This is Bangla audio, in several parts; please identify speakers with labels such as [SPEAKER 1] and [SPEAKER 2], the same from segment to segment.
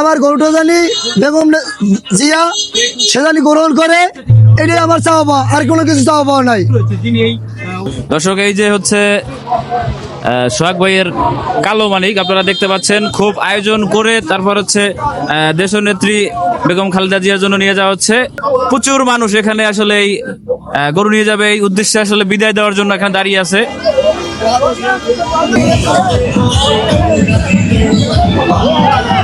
[SPEAKER 1] আমার গরুটা জানি বেগম জিয়া সে জানি গ্রহণ করে। এটাই আমার চাওয়া পাওয়া আর কোনো কিছু চাওয়া পাওয়া নাই।
[SPEAKER 2] দর্শক এই যে হচ্ছে সোহাগ ভাইয়ের কালো মালিক আপনারা দেখতে পাচ্ছেন খুব আয়োজন করে তারপর হচ্ছে আহ, দেশনেত্রী বেগম খালেদা জিয়ার জন্য নিয়ে যাওয়া হচ্ছে। প্রচুর মানুষ এখানে আসলে এই গরু নিয়ে যাবে। এই উদ্দেশ্যে আসলে বিদায় দেওয়ার জন্য এখানে দাঁড়িয়ে আছে।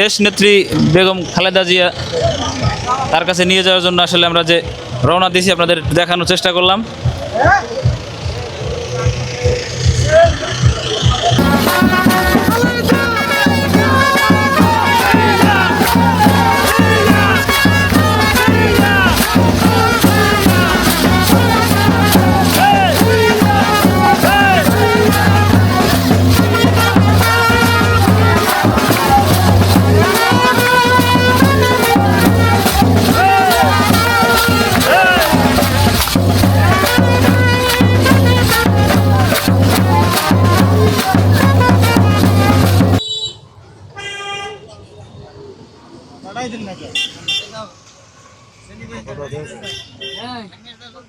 [SPEAKER 2] দেশ নেত্রী বেগম খালেদা জিয়া তার কাছে নিয়ে যাওয়ার জন্য আসলে আমরা যে রওনা দিয়েছি, আপনাদের দেখানোর চেষ্টা করলাম।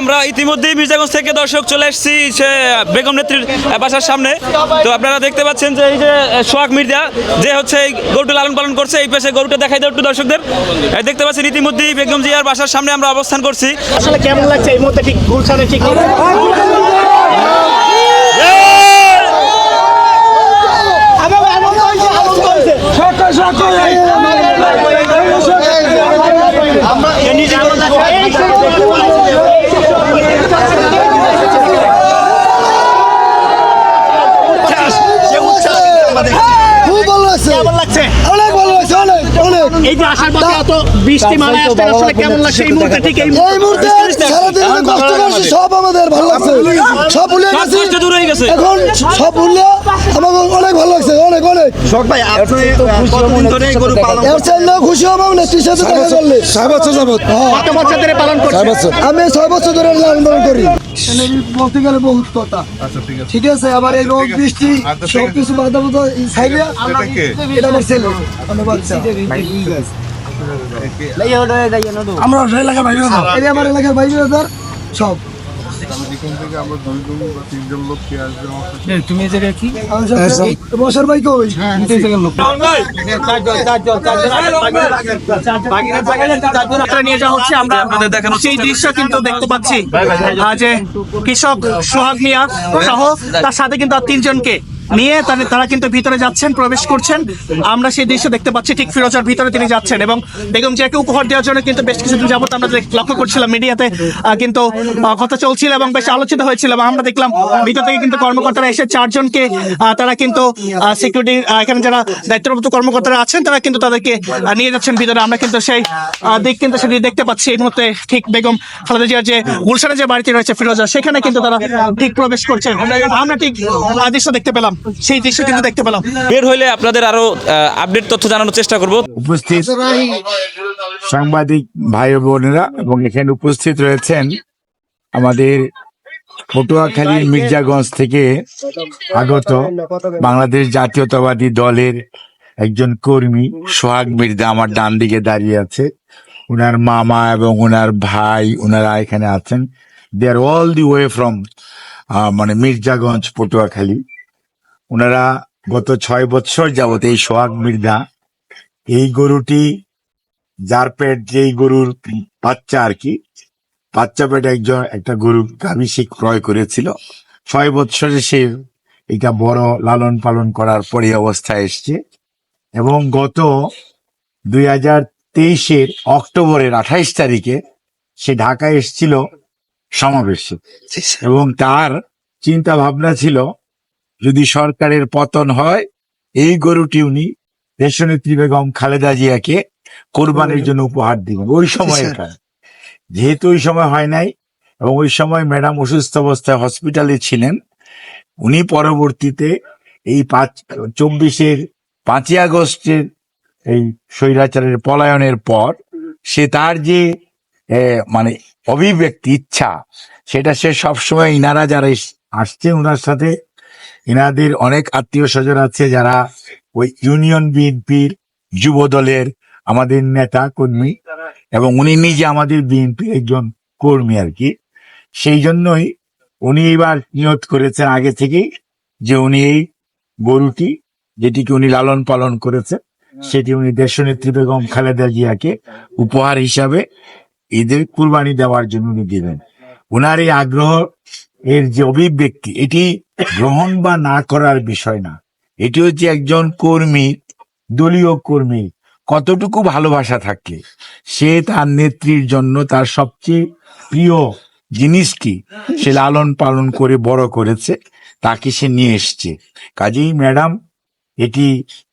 [SPEAKER 2] আমরা ইতিমধ্যেই মির্জাগঞ্জ থেকে দর্শক চলে এসেছি সে বেগম নেত্রীর বাসার সামনে। তো আপনারা দেখতে পাচ্ছেন যে এই যে সোহাগ মির্জা যে হচ্ছে এই গরুটা লালন পালন করছে এই পাশে গরুটা দেখাই দেয় একটু দর্শকদের। দেখতে পাচ্ছেন ইতিমধ্যেই বেগম জিয়ার বাসার সামনে আমরা অবস্থান করছি।
[SPEAKER 3] আসলে কেমন লাগছে? এই মুহূর্তে ঠিক গুলশানে ঠিক
[SPEAKER 1] ভালো লাগছে
[SPEAKER 3] কেমন লাগছে
[SPEAKER 1] অনেক ভালো লাগছে অনেক অনেক
[SPEAKER 3] এই যে আসার পথে এত বৃষ্টি মারা আসতে আসলে কেমন লাগছে? এই মুহূর্তে ঠিক এই
[SPEAKER 1] মুহূর্তে সারাদিন যে কষ্ট করছি সব আমাদের ভালো লাগছে। সব ভুলে
[SPEAKER 2] সব
[SPEAKER 1] গেছি।
[SPEAKER 2] কষ্ট দূর হয়ে গেছে।
[SPEAKER 1] এখন সব আমাকে অনেক ভালো লাগছে অনেক অনেক। এর চাইলেও খুশি হব না তুই সাথে দেখা করলে। ছয় বছর যাবত
[SPEAKER 3] কত বছর ধরে পালন করছে
[SPEAKER 1] আমি ছয় বছর ধরে লালন পালন করি। বলতে গেলে বহুত কথা। ঠিক আছে। আবার এই রোদ বৃষ্টি সবকিছু বাধা বাধা সাইডে। এটা আমার ছেলে। আমার বাচ্চা আমরা এলাকার বাইরে এই আমার এলাকার বাইরে সব। তুমি বসার ভাই কই?
[SPEAKER 3] যাত্রা নিয়ে যাওয়া হচ্ছে আমরা
[SPEAKER 2] আপনাদের দেখানোর
[SPEAKER 3] সেই দৃশ্য কিন্তু দেখতে পাচ্ছি। যে কৃষক সোহাগ মিয়া সহ তার সাথে কিন্তু আর তিনজনকে নিয়ে তারা কিন্তু ভিতরে যাচ্ছেন প্রবেশ করছেন। আমরা সেই দৃশ্য দেখতে পাচ্ছি ঠিক ফিরোজার ভিতরে তিনি যাচ্ছেন এবং বেগম জিয়াকে উপহার দেওয়ার জন্য কিন্তু বেশ কিছুদিন যাবত আমরা দেখ- লক্ষ্য করছিলাম মিডিয়াতে আহ, কিন্তু কথা চলছিল এবং বেশ আলোচিত হয়েছিল এবং আমরা দেখলাম ভিতর থেকে কিন্তু কর্মকর্তারা এসে চারজনকে তারা কিন্তু সিকিউরিটি এখানে যারা দায়িত্বরত কর্মকর্তারা আছেন তারা কিন্তু তাদেরকে নিয়ে যাচ্ছেন ভিতরে। আমরা কিন্তু সেই দিক কিন্তু সেটি দেখতে পাচ্ছি। এই মুহূর্তে ঠিক বেগম খালেদা জিয়ার যে গুলশানে যে বাড়িটি রয়েছে ফিরোজা সেখানে কিন্তু তারা ঠিক প্রবেশ করছেন আমরা ঠিক দৃশ্য দেখতে পেলাম। সেই দৃশ্য কিন্তু দেখতে পেলাম।
[SPEAKER 2] বের হইলে আপনাদের আরও আপডেট তথ্য জানানোর চেষ্টা করব।
[SPEAKER 4] উপস্থিত সাংবাদিক ভাই বোনেরা এবং এখানে উপস্থিত রয়েছেন আমাদের পটুয়াখালী মির্জাগঞ্জ থেকে আগত বাংলাদেশ জাতীয়তাবাদী দলের একজন কর্মী সোহাগ মির্জা আমার ডান দিকে দাঁড়িয়ে আছে। উনার মামা এবং উনার ভাই ওনারা এখানে আছেন। They are all the way from মানে মির্জাগঞ্জ পটুয়াখালী। ওনারা গত ছয় বছর যাবত এই সোহাগ মির্জা এই গরুটি যার পেট যেই গরুর বাচ্চা আর কি বাচ্চা পেটে একজন একটা গরু গাভী সে ক্রয় করেছিল। ছয় বৎসরে সে এটা বড় লালন পালন করার পরে অবস্থায় এসছে। এবং গত দুই হাজার তেইশের অক্টোবরের আঠাইশ তারিখে সে ঢাকায় এসেছিল সমাবেশে। এবং তার চিন্তা ভাবনা ছিল যদি সরকারের পতন হয় এই গরুটি উনি দেশনেত্রী বেগম খালেদা জিয়াকে কোরবানির জন্য উপহার দিবেন। ওই সময়টা যেহেতু ওই সময় হয় নাই এবং ওই সময় ম্যাডাম অসুস্থ অবস্থায় হসপিটালে ছিলেন, উনি পরবর্তীতে এই পাঁচ, চব্বিশের পাঁচই আগস্টের এই স্বৈরাচারের পলায়নের পর সে তার যে মানে অভিব্যক্তি, ইচ্ছা, সেটা সে সবসময় ইনারা যারা আসছে ওনার সাথে, ইনাদের অনেক আত্মীয় স্বজন আছে যারা ওই ইউনিয়ন বিএনপির যুব দলের আমাদের নেতা কর্মী। এবং উনি নিজে আমাদের বিএনপির একজন কর্মী আর কি। সেই জন্যই উনি এবার নিয়ত করেছেন আগে থেকেই যে উনি এই গরুটি যেটিকে উনি লালন পালন করেছেন সেটি উনি দেশনেত্রী বেগম খালেদা জিয়াকে উপহার হিসাবে ঈদের কুরবানি দেওয়ার জন্য উনি দিবেন। ওনার এই আগ্রহ এর যে অভিব্যক্তি এটি গ্রহণ বা না করার বিষয় না। এটি হচ্ছে একজন কর্মী দলীয় কর্মী কতটুকু ভালোবাসা থাকলে সে তার নেত্রীর জন্য তার সবচেয়ে প্রিয় জিনিসটি সে লালন পালন করে বড় করেছে, তাকে সে নিয়ে এসছে। কাজেই ম্যাডাম, এটি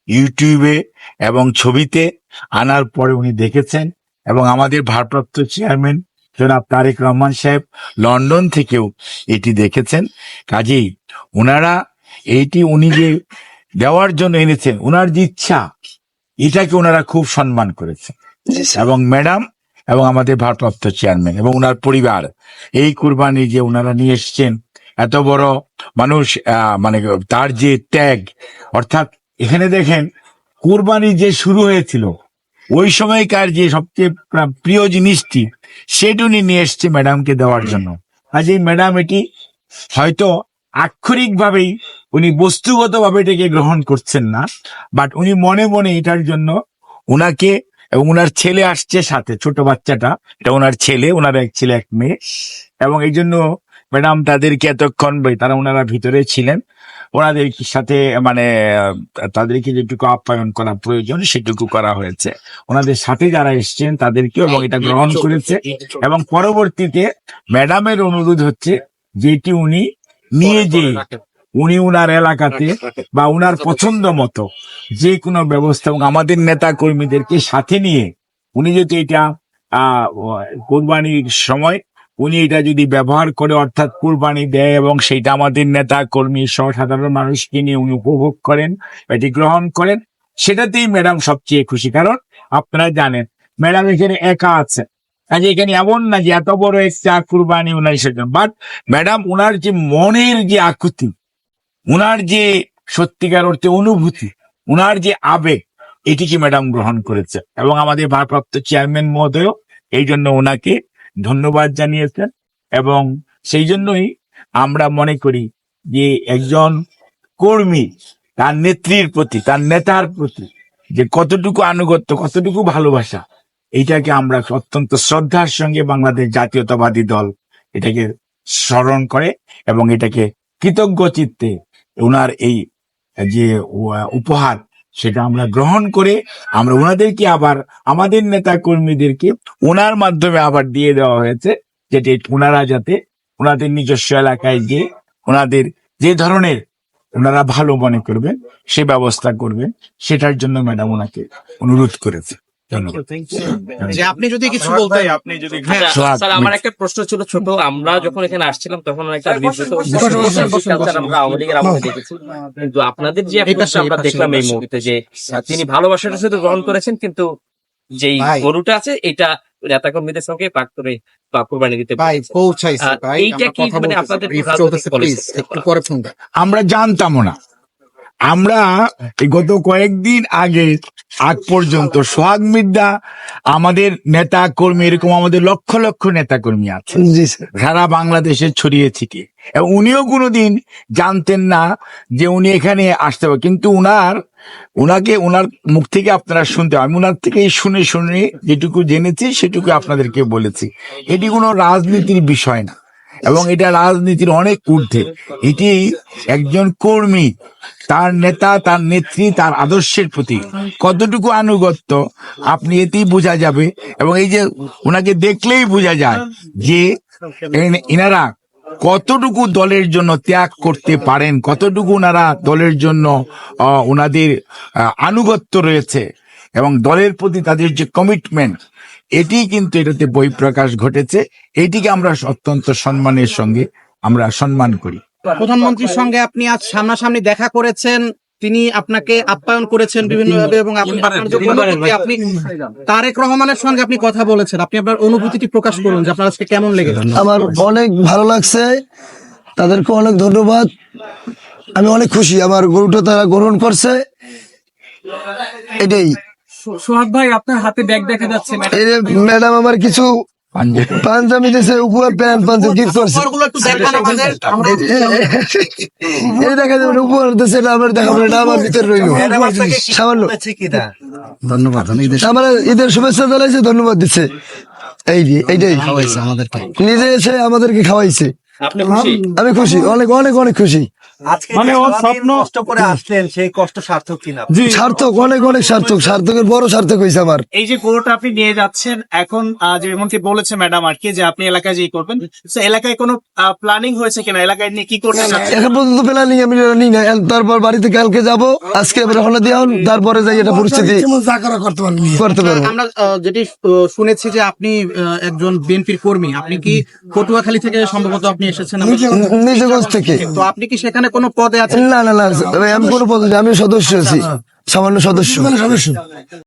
[SPEAKER 4] ইউটিউবে এবং ছবিতে আনার পরে উনি দেখেছেন এবং আমাদের ভারপ্রাপ্ত চেয়ারম্যান জনাব তারেক রহমান সাহেব লন্ডন থেকেও এটি দেখেছেন। কাজেই ওনারা এইটি উনি যে দেওয়ার জন্য এনেছেন ওনার যে ইচ্ছা এটাকে ওনারা খুব সম্মান করেছেন। এবং ম্যাডাম এবং আমাদের ভারপ্রাপ্ত চেয়ারম্যান এবং ওনার পরিবার এই কুরবানি যে ওনারা নিয়ে এসছেন এত বড় মানুষ মানে তার যে ত্যাগ অর্থাৎ এখানে দেখেন কুরবানি যে শুরু হয়েছিল ওই সময়কার যে সবচেয়ে প্রিয় জিনিসটি সেটি উনি নিয়ে এসছে ম্যাডামকে দেওয়ার জন্য। কাজেই ম্যাডাম এটি হয়তো আক্ষরিক ভাবেই উনি বস্তুগত ভাবে এটাকে গ্রহণ করছেন না বাট উনি মনে মনে এটার জন্য উনাকে এবং ওনার ছেলে আসছে সাথে, ছোট বাচ্চাটা, এটা ওনার ছেলে ওনার এক ছেলে, এক মেয়ে, এবং এই জন্য ম্যাডাম তাদেরকে এতক্ষণ তারা ওনারা ভিতরে ছিলেন, ওনাদের সাথে মানে তাদেরকে যেটুকু আপ্যায়ন করা প্রয়োজন, সেটুকু করা হয়েছে। ওনাদের সাথে যারা এসছেন, তাদেরকেও এবং এটা গ্রহণ করেছে, এবং পরবর্তীতে ম্যাডামের অনুরোধ হচ্ছে যেটি উনি নিয়ে যে উনি উনার এলাকাতে বা উনার পছন্দ মতো যে কোনো ব্যবস্থা এবং আমাদের নেতা কর্মীদেরকে সাথে নিয়ে উনি যদি এটা আহ কোরবানির সময় উনি এটা যদি ব্যবহার করে অর্থাৎ কুরবানি দেয় এবং সেটা আমাদের নেতা কর্মী সহ সাধারণ মানুষকে নিয়ে উনি উপভোগ করেন এটি গ্রহণ করেন সেটাতেই ম্যাডাম সবচেয়ে খুশি। কারণ আপনারা জানেন ম্যাডাম এখানে একা আছে কাজে এখানে এমন না যে এত বড় একটা কুরবানি উনার সেজন্য বাট ম্যাডাম উনার যে মনের যে আকুতি উনার যে সত্যিকার অর্থে অনুভূতি, উনার যে আবেগ এটিকে ম্যাডাম গ্রহণ করেছে? এবং আমাদের ভারপ্রাপ্ত চেয়ারম্যান মহোদয় এই জন্য ওনাকে ধন্যবাদ জানিয়েছেন এবং সেই জন্যই আমরা মনে করি যে একজন কর্মী, তার নেত্রীর প্রতি, তার নেতার প্রতি যে কতটুকু আনুগত্য, কতটুকু ভালোবাসা এইটাকে আমরা অত্যন্ত শ্রদ্ধার সঙ্গে বাংলাদেশ জাতীয়তাবাদী দল এটাকে স্মরণ করে এবং এটাকে কৃতজ্ঞ চিত্তে ওনার এই, যে উপহার, সেটা আমরা গ্রহণ করে আমরা ওনাদেরকে আবার, আমাদের নেতা কর্মীদেরকে ওনার মাধ্যমে আবার দিয়ে দেওয়া হয়েছে, যেটি ওনারা যাতে ওনাদের নিজস্ব এলাকায় গিয়ে ওনাদের যে ধরনের ওনারা ভালো মনে করবেন, সে ব্যবস্থা করবেন, সেটার জন্য ম্যাডাম ওনাকে অনুরোধ করেছে।
[SPEAKER 3] যে আপনি যদি কিছু বলতেন
[SPEAKER 5] আপনি যদি
[SPEAKER 2] আচ্ছা, স্যার আমার একটা প্রশ্ন ছিল ছোট। আমরা যখন এখানে আসছিলাম তখন একটা বিব্রত
[SPEAKER 1] বসুন, বসুন, বসুন,
[SPEAKER 2] কালচার আমরা আওয়ামী লীগের আমলে দেখেছি। কিন্তু আপনাদের যে আমরা দেখলাম এই মুহূর্তে যে তিনি ভালোবাসাটা শুধু গ্রহণ করেছেন কিন্তু যেই গরুটা আছে এটা নেতা কর্মীদের সঙ্গে পাক করে বা কোরবানি দিতে
[SPEAKER 6] ভাই। পৌঁছাইছে ভাই
[SPEAKER 2] এইটা কি মানে আপনাদের
[SPEAKER 4] আমরা জানতামও না। আমরা গত কয়েকদিন আগে আগ পর্যন্ত সোহাগ মির্দা আমাদের নেতা কর্মী এরকম আমাদের লক্ষ লক্ষ নেতা কর্মী আছে সারা বাংলাদেশে ছড়িয়ে ছিটিয়ে। এবং উনিও কোনোদিন জানতেন না যে উনি এখানে আসতে পারে কিন্তু উনার উনাকে উনার মুখ থেকে আপনারা শুনতে আমি উনার থেকে শুনে শুনে যেটুকু জেনেছি সেটুকু আপনাদেরকে বলেছি। এটি কোনো রাজনীতির বিষয় না। এবং এটা রাজনীতির অনেক ঊর্ধ্বে। এটি একজন কর্মী, তার নেতা, তার নেত্রী, তার আদর্শের প্রতি কতটুকু আনুগত্য, আপনি এতেই বোঝা যাবে। এবং এই যে ওনাকে দেখলেই বোঝা যায় যে এনারা কতটুকু দলের জন্য ত্যাগ করতে পারেন, কতটুকু ওনারা দলের জন্য ওনাদের আনুগত্য রয়েছে। এবং দলের প্রতি তাদের যে কমিটমেন্ট এটি কিন্তু এটাতে বই প্রকাশ ঘটেছে। এটিকে আমরা অত্যন্ত সম্মানের সঙ্গে আমরা সম্মান করি।
[SPEAKER 5] প্রধানমন্ত্রীর সঙ্গে আপনি আজ সামনাসামনি দেখা করেছেন তিনি আপনাকে আপ্যায়ন করেছেন বিভিন্নভাবে এবং আপনি তারেক রহমানের সঙ্গে আপনি কথা বলেছেন আপনি আপনার অনুভূতিটি প্রকাশ করুন যে আপনার আজকে কেমন লেগেছে।
[SPEAKER 1] আমার অনেক ভালো লাগছে তাদেরকে অনেক ধন্যবাদ। আমি অনেক খুশি আমার গরুটা তারা গ্রহণ করছে। এটাই।
[SPEAKER 3] সোহাগ ভাই আপনার হাতে ব্যাগ দেখা যাচ্ছে
[SPEAKER 1] ম্যাডাম আমার কিছু
[SPEAKER 4] পাঞ্জাবি।
[SPEAKER 1] পাঞ্জাবি উপহার প্যান্ট পাঞ্জাবি গিফট করছে।
[SPEAKER 5] খবরগুলো একটু দেখান আমাদের আমরা
[SPEAKER 1] এই দেখা যাবে উপহার দিয়েছে আমার দেখাবো না, আমার ভিতরে রইল। সামান্য
[SPEAKER 6] ধন্যবাদ ঈদের
[SPEAKER 1] আমার ঈদের শুভেচ্ছা জানাইছে ধন্যবাদ দিচ্ছে এই যে এইটাই।
[SPEAKER 6] খাওয়াইছে আমাদেরকে
[SPEAKER 1] নিজে এসে আমাদেরকে খাওয়াইছে। আমি খুশি অনেক অনেক অনেক খুশি।
[SPEAKER 7] মানে ওর স্বপ্ন কষ্ট করে আসলেন সেই কষ্ট সার্থক কিনা?
[SPEAKER 1] সার্থক অনেক অনেক সার্থক সার্থকের বড় সার্থক হয়েছে আমার।
[SPEAKER 3] এই যে গরুটা আপনি নিয়ে যাচ্ছেন এখন যেমনটি বলেছে ম্যাডাম আর কি যে আপনি এলাকায় যেই করবেন এলাকায় কোনো প্ল্যানিং হয়েছে কিনা? এলাকায় নিয়ে কি করতে
[SPEAKER 1] এখন পর্যন্ত প্ল্যানিং আমি নিই না তারপর বাড়িতে কালকে যাব আজকে রওনা দিয়ে তারপরে যাই এটা পরিস্থিতি করতে পারব।
[SPEAKER 5] আমরা যেটি শুনেছি যে আপনি আহ, একজন বিএনপির কর্মী। আপনি কি পটুয়াখালী থেকে সম্ভবত আপনি এসেছেন?
[SPEAKER 1] নিজগঞ্জ থেকে।
[SPEAKER 5] তো আপনি কি সেখানে কোনো পদে আছেন?
[SPEAKER 1] না না না আমি কোনো পদে আমি সদস্য আছি সামান্য সদস্য। সদস্য।